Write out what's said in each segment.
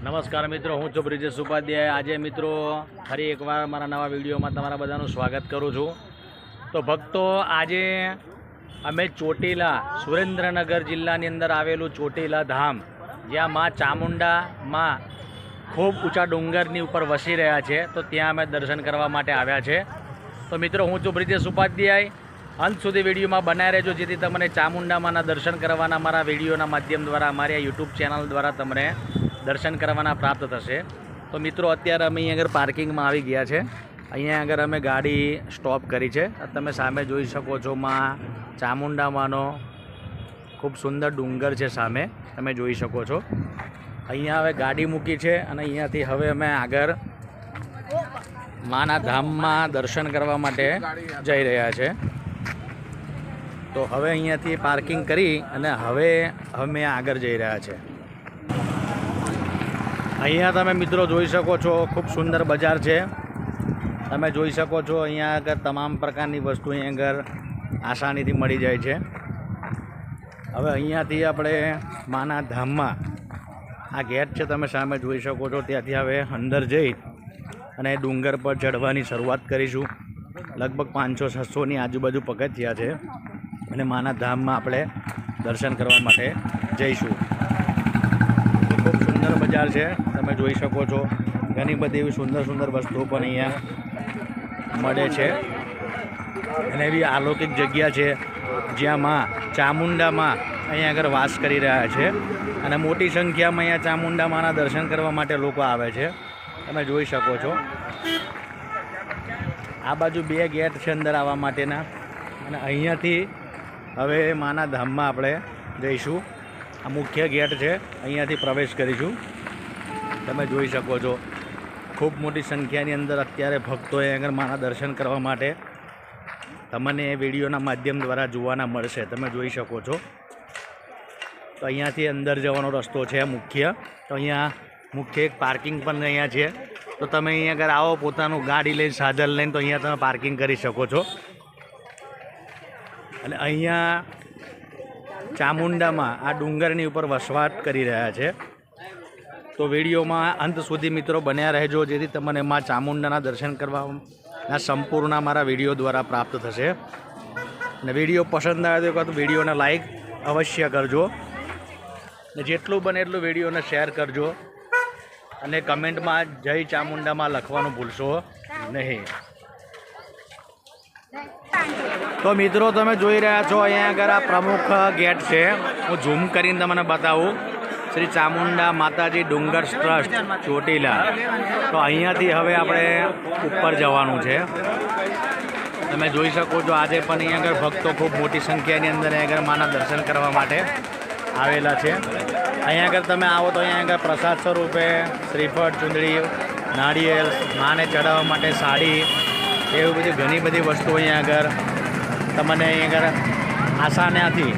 નમસ્કાર મિત્રો, હું છું બ્રિજેશ ઉપાધ્યાય. આજે મિત્રો, ફરી એકવાર મારા નવા વિડીયોમાં તમારા બધાનું સ્વાગત કરું છું. તો ભક્તો, આજે અમે ચોટીલા, સુરેન્દ્રનગર જિલ્લાની અંદર આવેલું ચોટીલા ધામ, જ્યાં મા ચામુંડા માં ખૂબ ઊંચા ડુંગરની ઉપર વસી રહ્યા છે, તો ત્યાં અમે દર્શન કરવા માટે આવ્યા છે. તો મિત્રો, હું છું બ્રિજેશ ઉપાધ્યાય. અંત સુધી વિડીયોમાં બનાવી રહેજો, જેથી તમને ચામુંડામાંના દર્શન કરવાના મારા વિડીયોના માધ્યમ દ્વારા અમારી આ યુટ્યુબ ચેનલ દ્વારા તમને દર્શન કરવાના પ્રાપ્ત થશે. તો મિત્રો, અત્યારે અમે અહીં આગળ પાર્કિંગમાં આવી ગયા છે. અહીંયા આગળ અમે ગાડી સ્ટોપ કરી છે. તમે સામે જોઈ શકો છો માં ચામુંડામાંનો ખૂબ સુંદર ડુંગર છે સામે. તમે જોઈ શકો છો. અહીંયા હવે ગાડી મૂકી છે અને અહીંયાથી હવે અમે આગળ માના ધામમાં દર્શન કરવા માટે જઈ રહ્યા છે. તો હવે અહીંયાથી પાર્કિંગ કરી અને હવે અમે આગળ જઈ રહ્યા છે. અહીંયા તમે મિત્રો જોઈ શકો છો, ખૂબ સુંદર બજાર છે. તમે જોઈ શકો છો, અહીંયા આગળ તમામ પ્રકારની વસ્તુ અહીંયા આગળ આસાનીથી મળી જાય છે. હવે અહીંયાથી આપણે માના ધામમાં આ ગેટ છે, તમે સામે જોઈ શકો છો, ત્યાંથી હવે અંદર જઈ અને ડુંગર પર ચડવાની શરૂઆત કરીશું. લગભગ પાંચસો છસોની આજુબાજુ પગથિયા છે. અને માના ધામમાં આપણે દર્શન કરવા માટે જઈશું. સુંદર બજાર છે, તમે જોઈ શકો છો. ઘણી બધી એવી સુંદર સુંદર વસ્તુઓ પણ અહીંયા મળે છે. અને એવી અલૌકિક જગ્યા છે જ્યાં માં ચામુંડામાં અહીંયા આગળ વાસ કરી રહ્યા છે. અને મોટી સંખ્યામાં અહીંયા ચામુંડામાના દર્શન કરવા માટે લોકો આવે છે. તમે જોઈ શકો છો. આ બાજુ બે ગેટ છે અંદર આવવા માટેના. અને અહીંયાથી હવે માના ધામમાં આપણે જઈશું. આ મુખ્ય ગેટ છે. અહીંયાથી પ્રવેશ કરીશું. તમે જોઈ શકો છો, ખૂબ મોટી સંખ્યાની અંદર અત્યારે ભક્તોએ આગળ માના દર્શન કરવા માટે તમને એ વિડીયોના માધ્યમ દ્વારા જોવાના મળશે. તમે જોઈ શકો છો. તો અહીંયાથી અંદર જવાનો રસ્તો છે મુખ્ય. તો અહીંયા મુખ્ય એક પાર્કિંગ પણ અહીંયા છે. તો તમે અહીંયા આગળ આવો, પોતાનું ગાડી લઈને, સાધન લઈને, તો અહીંયા તમે પાર્કિંગ કરી શકો છો. અને અહીંયા ચામુંડામાં આ ડુંગરની ઉપર વસવાટ કરી રહ્યા છે. તો વિડીયોમાં અંત સુધી મિત્રો બન્યા રહેજો, જેથી તમને માં ચામુંડાના દર્શન કરવાના સંપૂર્ણ મારા વીડિયો દ્વારા પ્રાપ્ત થશે. અને વીડિયો પસંદ આવે તો વિડીયોને લાઈક અવશ્ય કરજો. ને જેટલું બને એટલું વિડીયોને શેર કરજો. અને કમેન્ટમાં જય ચામુંડામાં લખવાનું ભૂલશો નહીં. તો મિત્રો, તમે જોઈ રહ્યા છો, અહીંયા આગળ આ પ્રમુખ ગેટ છે. હું ઝૂમ કરીને તમને બતાવું. શ્રી ચામુંડા માતાજી ડુંગર ટ્રસ્ટ, ચોટીલા. તો અહીંયાથી હવે આપણે ઉપર જવાનું છે. તમે જોઈ શકો છો, આજે પણ અહીંયા આગળ ભક્તો ખૂબ મોટી સંખ્યાની અંદર અહીંયા આગળ માના દર્શન કરવા માટે આવેલા છે. અહીંયા આગળ તમે આવો તો અહીંયા આગળ પ્રસાદ સ્વરૂપે શ્રીફળ, ચૂંદડી, નાળિયેર, માને ચડાવવા માટે સાડી, એવી બધી ઘણી બધી વસ્તુઓ અહીંયા આગળ તમને અહીંયા આગળ આસાનાથી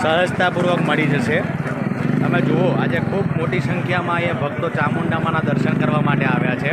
સહજતાપૂર્વક મળી જશે. તમે જુઓ, આજે ખૂબ મોટી સંખ્યામાં અહીંયા ભક્તો ચામુંડામાના દર્શન કરવા માટે આવ્યા છે.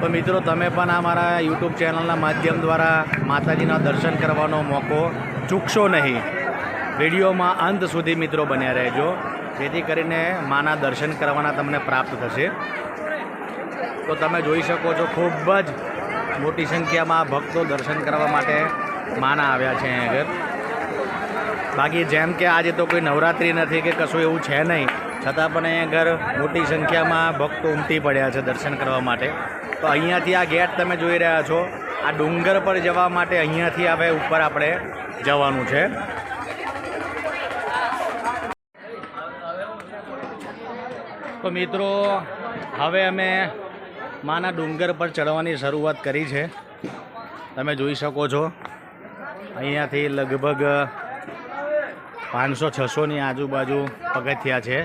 તો મિત્રો, તમે પણ આ મારા યુટ્યુબ ચેનલના માધ્યમ દ્વારા માતાજીના દર્શન કરવાનો મોકો ચૂકશો નહીં. વિડીયોમાં અંત સુધી મિત્રો બન્યા રહેજો. જેથી કરીને માના દર્શન કરવાના તમને પ્રાપ્ત થશે. તો તમે જોઈ શકો છો, ખૂબ જ મોટી સંખ્યામાં ભક્તો દર્શન કરવા માટે માના આવ્યા છે અહીં આગળ. બાકી જેમ કે આજે તો કોઈ નવરાત્રિ નથી કે કશું એવું છે નહીં, છતાં પણ અહીં આગળ મોટી સંખ્યામાં ભક્તો ઉમટી પડ્યા છે દર્શન કરવા માટે. તો અહીંયાથી આ ગેટ તમે જોઈ રહ્યા છો, આ ડુંગર પર જવા માટે અહીંયાથી હવે ઉપર આપણે જવાનું છે. તો મિત્રો, હવે અમે માના ડુંગર પર ચડવાની શરૂઆત કરી છે. તમે જોઈ શકો છો. અહીંયાથી લગભગ પાંચસો, છસોની આજુબાજુ પગથિયા છે.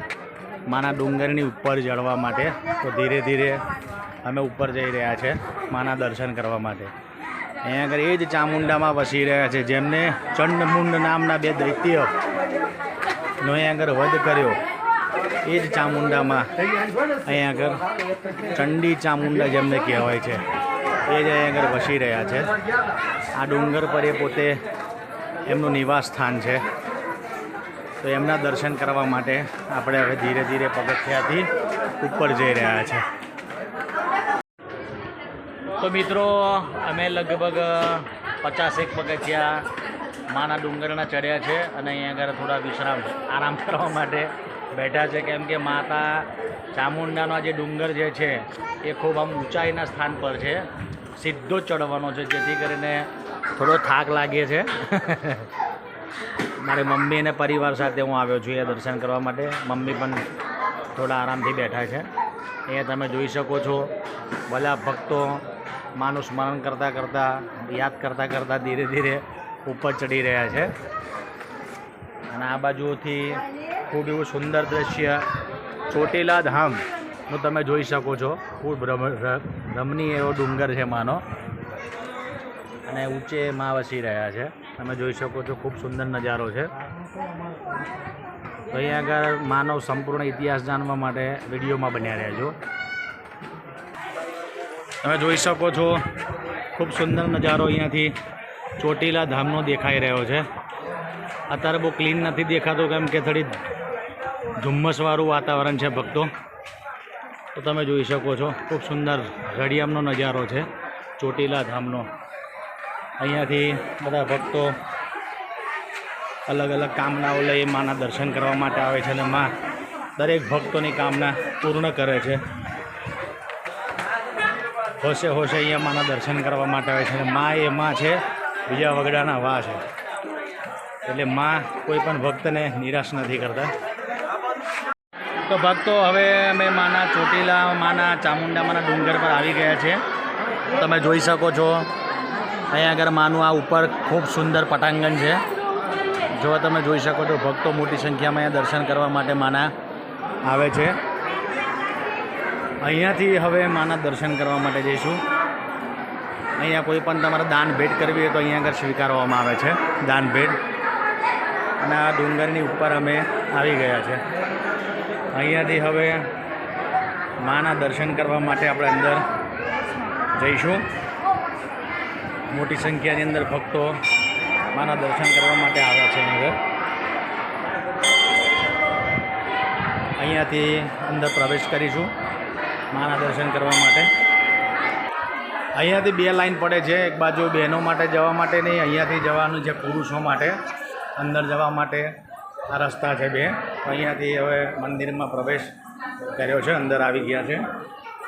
માના ડુંગરની ઉપર ચડવા માટે તો ધીરે ધીરે અમે ઉપર જઈ રહ્યા છે માના દર્શન કરવા માટે. અહીંયા આગળ એ જ ચામુંડામાં વસી રહ્યા છે, જેમને ચંડમુંડ નામના બે દૈત્ય નો અહીંયા આગળ વધ કર્યો. એ જ ચામુંડામાં અહીંયા આગળ ચંડી ચામુંડા જેમને કહેવાય છે, એ જ અહીંયા આગળ વસી રહ્યા છે. આ ડુંગર પર એ પોતે એમનું નિવાસ સ્થાન છે. તો એમના દર્શન કરવા માટે આપણે હવે ધીરે ધીરે પગથિયાથી ઉપર જઈ રહ્યા છે. તો મિત્રો, અમે લગભગ પચાસેક પગથિયા માના ડુંગરના ચડ્યા છે અને અહીંયા આગળ થોડા વિશ્રામ, આરામ કરવા માટે બેઠા છે કેમ કે માતા ચામુંડાનો જે ડુંગર જે છે, એ ખૂબ આમ ઊંચાઈના સ્થાન પર છે. સીધો ચડવાનો છે, જેથી કરીને થોડો થાક લાગે છે. મારી મમ્મી અને પરિવાર સાથે હું આવ્યો છું એ દર્શન કરવા માટે. મમ્મી પણ થોડા આરામથી બેઠા છે. એ તમે જોઈ શકો છો બધા ભક્તો માનું સ્મરણ કરતાં કરતાં, યાદ કરતાં કરતાં ધીરે ધીરે ઉપર ચડી રહ્યા છે. અને આ બાજુથી ખૂબ એવું સુંદર દ્રશ્ય. ચોટીલા ધામનું તમે જોઈ શકો છો. ખૂબ રમણીય એવો ડુંગર છે માનો. અને ઊંચે માં વસી રહ્યા છે. તમે જોઈ શકો છો, ખૂબ સુંદર નજારો છે. તો અહીંયા આગળ માનવ સંપૂર્ણ ઇતિહાસ જાણવા માટે વિડીયોમાં બન્યા રહેજો. તમે જોઈ શકો છો, ખૂબ સુંદર નજારો અહીંયાથી ચોટીલા ધામનો દેખાઈ રહ્યો છે. અત્યારે બહુ ક્લીન નથી દેખાતું કેમ કે થોડી ધુમ્મસવાળું વાતાવરણ છે ભક્તો. તો તમે જોઈ શકો છો, ખૂબ સુંદર ઘડિયામનો નજારો છે, ચોટીલા ધામનો. અહીંયાથી બધા ભક્તો અલગ અલગ કામનાઓ લઈ માના દર્શન કરવા માટે આવે છે અને માં દરેક ભક્તોની કામના પૂર્ણ કરે છે. હોશે હોશે અહીંયા માના દર્શન કરવા માટે આવે છે અને મા એ માં છે, બીજા વગડાના વા છે. એટલે મા કોઈ પણ ભક્તને નિરાશ નથી કરતા. તો ભક્તો, હવે અમે માના ચોટીલા, માના ચામુંડામાના ડુંગર પર આવી ગયા છે. તમે જોઈ શકો છો, અહીંયા આગળ માનું આ ઉપર ખૂબ સુંદર પટાંગણ છે. જો તમે જોઈ શકો છો, ભક્તો મોટી સંખ્યામાં અહીંયા દર્શન કરવા માટે માના આવે છે. અહીંયાથી હવે માના દર્શન કરવા માટે જઈશું. અહીંયા કોઈ પણ તમારે દાન ભેટ કરવી હોય તો અહીંયા આગળ સ્વીકારવામાં આવે છે, દાન ભેટ. અને આ ડુંગરની ઉપર અમે આવી ગયા છે. અહીંયાથી હવે માના દર્શન કરવા માટે આપણે અંદર જઈશું. મોટી સંખ્યાની અંદર ભક્તો માના દર્શન કરવા માટે આવ્યા છે અંદર અહીંયાથી અંદર પ્રવેશ કરીશું માના દર્શન કરવા માટે. અહીંયાથી બે લાઈન પડે છે. એક બાજુ બહેનો માટે જવા માટે નહીં, અહીંયાથી જવાનું છે પુરુષો માટે. અંદર જવા માટે આ રસ્તા છે બે. અહીંયાથી હવે મંદિરમાં પ્રવેશ કર્યો છે, અંદર આવી ગયા છે.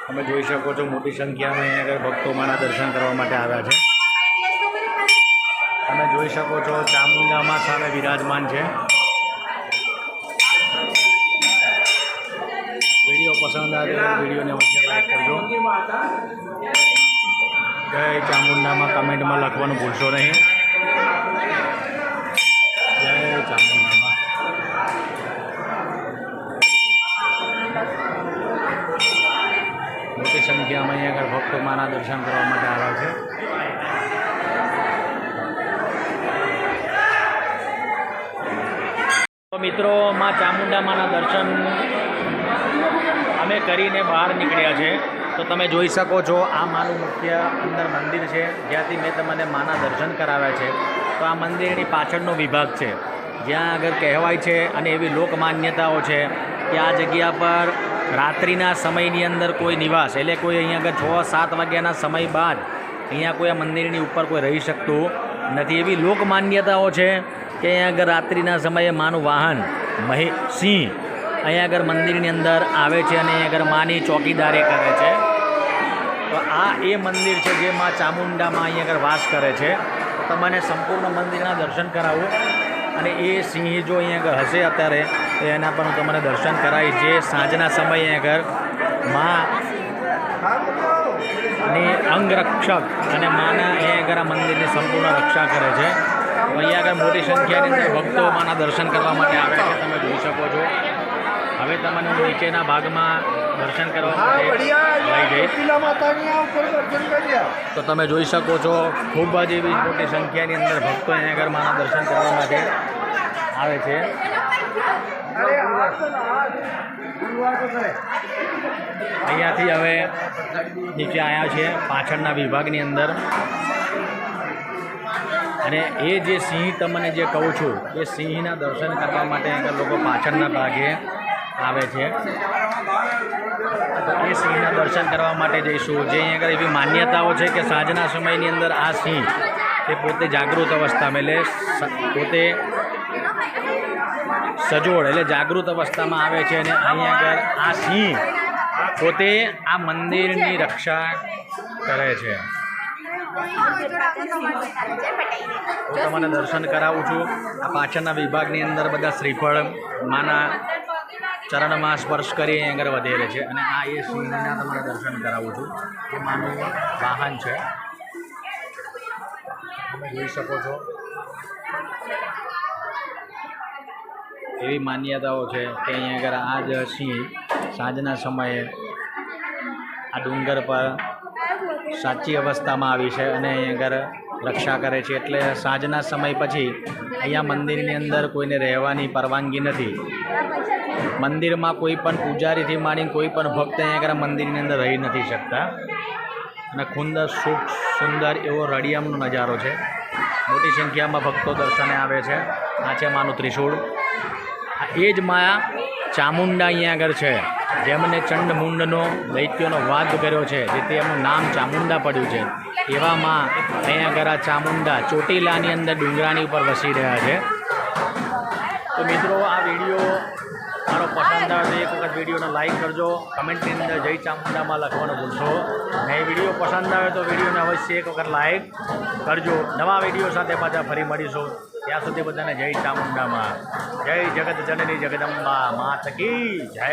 તમે જોઈ શકો છો મોટી સંખ્યામાં અહીંયા આગળ ભક્તો માના દર્શન કરવા માટે આવ્યા છે. તમે જોઈ શકો છો ચામુંડામાં સામે વિરાજમાન છે. વીડિયો પસંદ આવે વિડીયોને વચ્ચે લાઈક કરજો. જય ચામુંડામાં કમેન્ટમાં લખવાનું ભૂલશો નહીં. મોટી સંખ્યામાં અહીંયા આગળ ભક્તો માના દર્શન કરવા માટે આવ્યા છે. મિત્રો, માં ચામુંડા માના દર્શન અમે કરીને બહાર નીકળ્યા છે. તો તમે જોઈ શકો છો, આ માનું મુખ્ય અંદર મંદિર છે. જ્યાંથી મેં તમને માના દર્શન કરાવ્યા છે. તો આ મંદિરની પાછળનો વિભાગ છે. જ્યાં આગળ કહેવાય છે અને એવી લોકમાન્યતાઓ છે કે આ જગ્યા પર રાત્રિના સમયની અંદર કોઈ નિવાસ, એટલે કોઈ અહીંયા આગળ છ, સાત વાગ્યાના સમય બાદ અહીંયા કોઈ આ મંદિરની ઉપર કોઈ રહી શકતું નથી. એવી લોકમાન્યતાઓ છે કે અહીંયા આગળ રાત્રિના સમયે માનું વાહન, મહે, સિંહ અહીંયા આગળ મંદિરની અંદર આવે છે અને અહીંયા આગળ માની ચોકીદારી કરે છે. તો આ એ મંદિર છે જે માં ચામુંડામાં અહીંયા આગળ વાસ કરે છે. તમને સંપૂર્ણ મંદિરના દર્શન કરાવું. અને એ સિંહ જો અહીંયા આગળ હશે અત્યારે એના પણ હું તમને દર્શન કરાવીશ. જે સાંજના સમયે આગળ મા ની અંગરક્ષક અને માના એ આગળ આ મંદિરની સંપૂર્ણ રક્ષા કરે છે. અહીંયા આગળ મોટી સંખ્યાની અંદર ભક્તો માના દર્શન કરવા માટે આવે છે. તમે જોઈ શકો છો. હવે તમને નીચેના ભાગમાં દર્શન કરવા માટે લઈ જઈશ. તો તમે જોઈ શકો છો, ખૂબ જ એવી મોટી સંખ્યાની અંદર ભક્તો અહીંયા આગળ માના દર્શન કરવા માટે આવે છે. અહીંયાથી હવે નીચે આવ્યા છે, પાછળના વિભાગની અંદર. અને એ જે સિંહ તમને જે કહું છું, એ સિંહના દર્શન કરવા માટે આગળ લોકો પાછળના ભાગે આવે છે. એ સિંહના દર્શન કરવા માટે જઈશું. જે અહીં આગળ એવી માન્યતાઓ છે કે સાંજના સમયની અંદર આ સિંહ એ પોતે જાગૃત અવસ્થામાં, એટલે પોતે સજોડ, એટલે જાગૃત અવસ્થામાં આવે છે અને અહીં આગળ આ સિંહ પોતે આ મંદિરની રક્ષા કરે છે. હું તમને દર્શન કરાવું છું. આ પાછળના વિભાગની અંદર બધા શ્રીફળ, માના ચરણમાં સ્પર્શ કરી અહીં આગળ વધેરે છે. અને આ એ સિંહના તમને દર્શન કરાવું છું. એ માનું વાહન છે. તમે જોઈ શકો છો. એવી માન્યતાઓ છે કે અહીં આગળ આ જ સિંહ સાંજના સમયે આ ડુંગર પર સાચી અવસ્થામાં આવી છે અને અહીં આગળ રક્ષા કરે છે. એટલે સાંજના સમય પછી અહીંયા મંદિરની અંદર કોઈને રહેવાની પરવાનગી નથી. મંદિરમાં કોઈ પણ પૂજારીથી માંડીને કોઈ પણ ભક્ત અહીંયા આગળ મંદિરની અંદર રહી નથી શકતા. અને ખુંદર સુખ સુંદર એવો રડિયામનો નજારો છે. મોટી સંખ્યામાં ભક્તો દર્શને આવે છે. આ છે માનું ત્રિશૂળ. એ જ માયા ચામુંડા અહીંયા આગળ છે. જેમને ચંડમુંડનો દૈત્યનો વાદ કર્યો છે. જેથી એમનું નામ ચામુંડા પડ્યું છે. એવામાં અહીંયા આગળ આ ચામુંડા ચોટીલાની અંદર ડુંગરાની ઉપર વસી રહ્યા છે. તો મિત્રો, આ વીડિયો મારો પસંદ આવે તો એક વખત વિડીયોને લાઈક કરજો. કમેન્ટની અંદર જય ચામુંડામાં લખવાનું ભૂલશો. અને વીડિયો પસંદ આવે તો વિડીયોને અવશ્ય એક વખત લાઈક કરજો. નવા વીડિયો સાથે પાછા ફરી મળીશું. ત્યાં સુધી બધાને જય ચામુંડામાં. જય જગત જનની જગદંબા મા થકી જય.